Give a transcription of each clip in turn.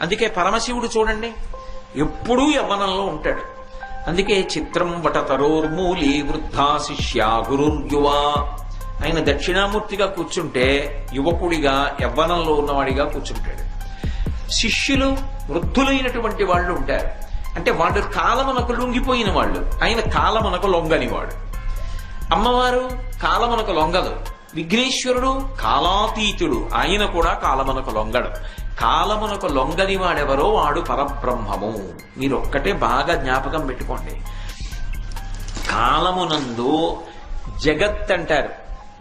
అందుకే పరమశివుడు చూడండి ఎప్పుడూ యవ్వనంలో ఉంటాడు. అందుకే చిత్రం వటతరోర్మూలి వృద్ధా శిష్య గురుర్యువా. ఆయన దక్షిణామూర్తిగా కూర్చుంటే యువకుడిగా యవ్వనంలో ఉన్నవాడిగా కూర్చుంటాడు. శిష్యులు వృద్ధులైనటువంటి వాళ్ళు ఉంటారు. అంటే వాళ్ళు కాలమునకు లొంగిపోయిన వాళ్ళు. ఆయన కాలమనకు లొంగని వాడు అమ్మవారు కాలమనకు లొంగదు. విఘ్నేశ్వరుడు కాలాతీతుడు. ఆయన కూడా కాలమనకు లొంగడు. కాలమునకు లొంగని వాడెవరో వాడు పరబ్రహ్మము. మీరు ఒక్కటే బాగా జ్ఞాపకం పెట్టుకోండి. కాలమునందు జగత్ అంటారు.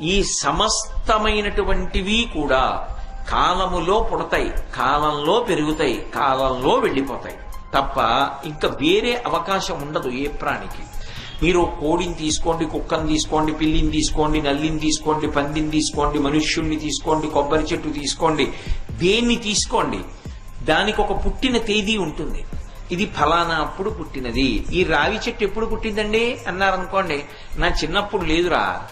ఈ సమస్తమైనటువంటివి కూడా కాలములో పుడతాయి కాలంలో పెరుగుతాయి కాలంలో వెళ్ళిపోతాయి. తప్ప ఇంకా వేరే అవకాశం ఉండదు ఏ ప్రాణికి. మీరు కోడిని తీసుకోండి కుక్కని తీసుకోండి పిల్లిని తీసుకోండి నల్లిని తీసుకోండి పందిని తీసుకోండి మనుష్యుణ్ణి తీసుకోండి కొబ్బరి చెట్టు తీసుకోండి దేన్ని తీసుకోండి? దానికి ఒక పుట్టిన తేదీ ఉంటుంది. ఇది ఫలానా అప్పుడు పుట్టినది. ఈ రావి చెట్టు ఎప్పుడు పుట్టిందండి? అన్నారనుకోండి. నా చిన్నప్పుడు లేదురా.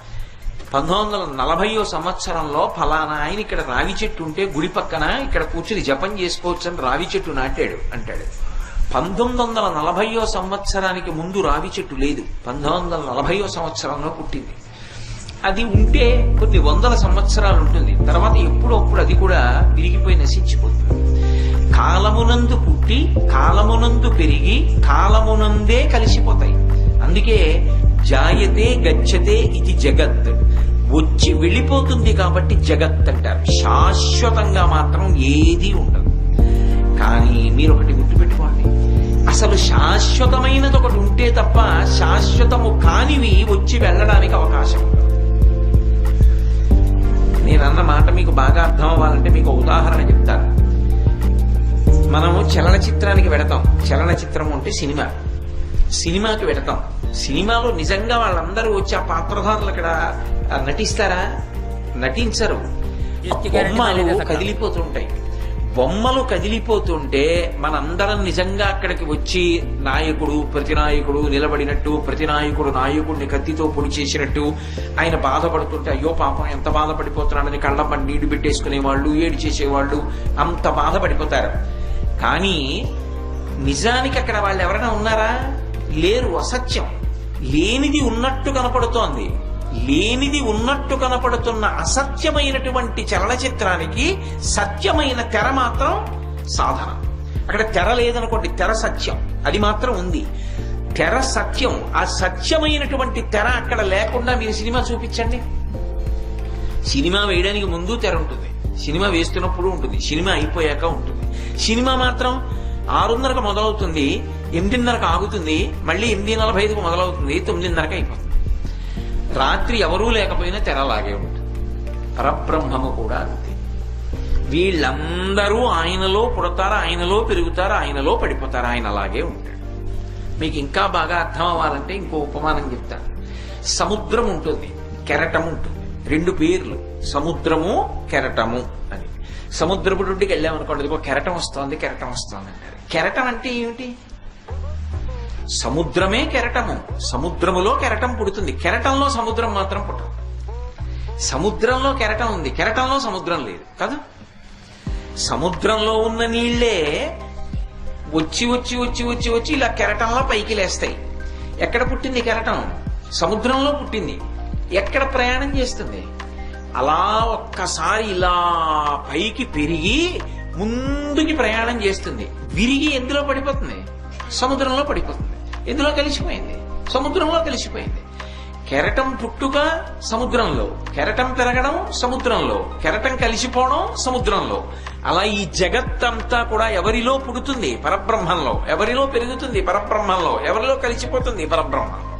పంతొమ్మిది వందల నలభైయో సంవత్సరంలో ఫలానా ఆయన ఇక్కడ రావి చెట్టు ఉంటే గుడి పక్కన ఇక్కడ కూర్చుని జపం చేసుకోవచ్చు అని రావి చెట్టు నాటాడు అంటాడు. పంతొమ్మిది వందల నలభైయో సంవత్సరానికి ముందు రావి చెట్టు లేదు. పంతొమ్మిది వందల నలభైయో సంవత్సరంలో పుట్టింది. అది ఉంటే కొన్ని వందల సంవత్సరాలు ఉంటుంది. తర్వాత ఎప్పుడప్పుడు అది కూడా విరిగిపోయి నశించిపోతుంది. కాలమునందు పుట్టి కాలమునందు పెరిగి కాలమునందే కలిసిపోతాయి. అందుకే జాయతే గచ్చతే ఇది జగత్. వచ్చి వెళ్ళిపోతుంది కాబట్టి జగత్ అంటారు. శాశ్వతంగా మాత్రం ఏదీ ఉండదు. కానీ మీరు ఒకటి గుర్తుపెట్టుకోండి. అసలు శాశ్వతమైనది ఒకటి ఉంటే తప్ప శాశ్వతము కానివి వచ్చి వెళ్ళడానికి అవకాశం ఉండదు. మీకు ఒక ఉదాహరణ చెప్తాను మనము చలనచిత్రానికి వెడతాం. చలనచిత్రం అంటే సినిమా. సినిమాకి వెడతాం. సినిమాలో నిజంగా వాళ్ళందరూ వచ్చి ఆ పాత్రధారులు అక్కడ నటిస్తారా? నటించరు. బొమ్మలు కదిలిపోతుంటాయి. బొమ్మలు కదిలిపోతుంటే మనందరం నిజంగా అక్కడికి వచ్చి నాయకుడు ప్రతినాయకుడు నిలబడినట్టు ప్రతినాయకుడు నాయకుడిని కత్తితో పొడి చేసినట్టు ఆయన బాధపడుతుంటే అయ్యో పాపం ఎంత బాధపడిపోతున్నాడని కళ్ళమ్మ నీడు పెట్టేసుకునేవాళ్ళు ఏడు చేసేవాళ్ళు అంత బాధపడిపోతారు. కానీ నిజానికి అక్కడ వాళ్ళు ఎవరైనా ఉన్నారా? లేరు అసత్యం. లేనిది ఉన్నట్టు కనపడుతోంది. లేనిది ఉన్నట్టు కనపడుతున్న అసత్యమైనటువంటి చలనచిత్రానికి సత్యమైన తెర మాత్రం సాధన అక్కడ తెర లేదనుకోండి తెర సత్యం. అది మాత్రం ఉంది. తెర సత్యం. ఆ సత్యమైనటువంటి తెర అక్కడ లేకుండా మీరు సినిమా చూపించండి. సినిమా వేయడానికి ముందు తెర ఉంటుంది. సినిమా వేస్తున్నప్పుడు ఉంటుంది. సినిమా అయిపోయాక ఉంటుంది. సినిమా మాత్రం ఆరున్నరకు మొదలవుతుంది ఎనిమిదిన్నరకు ఆగుతుంది మళ్ళీ ఎనిమిది నలభై ఐదుకు మొదలవుతుంది తొమ్మిదిన్నరకు అయిపోతుంది. రాత్రి ఎవరూ లేకపోయినా తెరలాగే ఉంటుంది. పరబ్రహ్మము కూడా అంతే. వీళ్ళందరూ ఆయనలో పుడతారు ఆయనలో పెరుగుతారు ఆయనలో పడిపోతారు ఆయన అలాగే ఉంటాడు. మీకు ఇంకా బాగా అర్థం అవ్వాలంటే ఇంకో ఉపమానం చెప్తాను సముద్రం ఉంటుంది కెరటం ఉంటుంది. రెండు పేర్లు సముద్రము కెరటము అని. సముద్రపు నుండికి వెళ్ళామనుకోండి ఇదిగో కెరటం వస్తోంది కెరటం వస్తోంది అంటారు. కెరటం అంటే ఏమిటి? సముద్రమే కెరటము. సముద్రములో కెరటం పుడుతుంది. కెరటంలో సముద్రం మాత్రం పుట్టదు. సముద్రంలో కెరటం ఉంది. కెరటంలో సముద్రం లేదు కదా? సముద్రంలో ఉన్న నీళ్ళే వచ్చి వచ్చి వచ్చి వచ్చి వచ్చి ఇలా కెరటంలో పైకి లేస్తాయి. ఎక్కడ పుట్టింది కెరటం? సముద్రంలో పుట్టింది. ఎక్కడ ప్రయాణం చేస్తుంది? అలా ఒక్కసారి ఇలా పైకి పెరిగి ముందుకి ప్రయాణం చేస్తుంది. విరిగి ఎందులో పడిపోతుంది? సముద్రంలో పడిపోతుంది. ఎందులో కలిసిపోయింది? సముద్రంలో కలిసిపోయింది. కెరటం పుట్టుక సముద్రంలో. కెరటం పెరగడం సముద్రంలో. కెరటం కలిసిపోవడం సముద్రంలో. అలా ఈ జగత్తంతా కూడా ఎవరిలో పుడుతుంది? పరబ్రహ్మంలో. ఎవరిలో పెరుగుతుంది? పరబ్రహ్మంలో. ఎవరిలో కలిసిపోతుంది? పరబ్రహ్మం.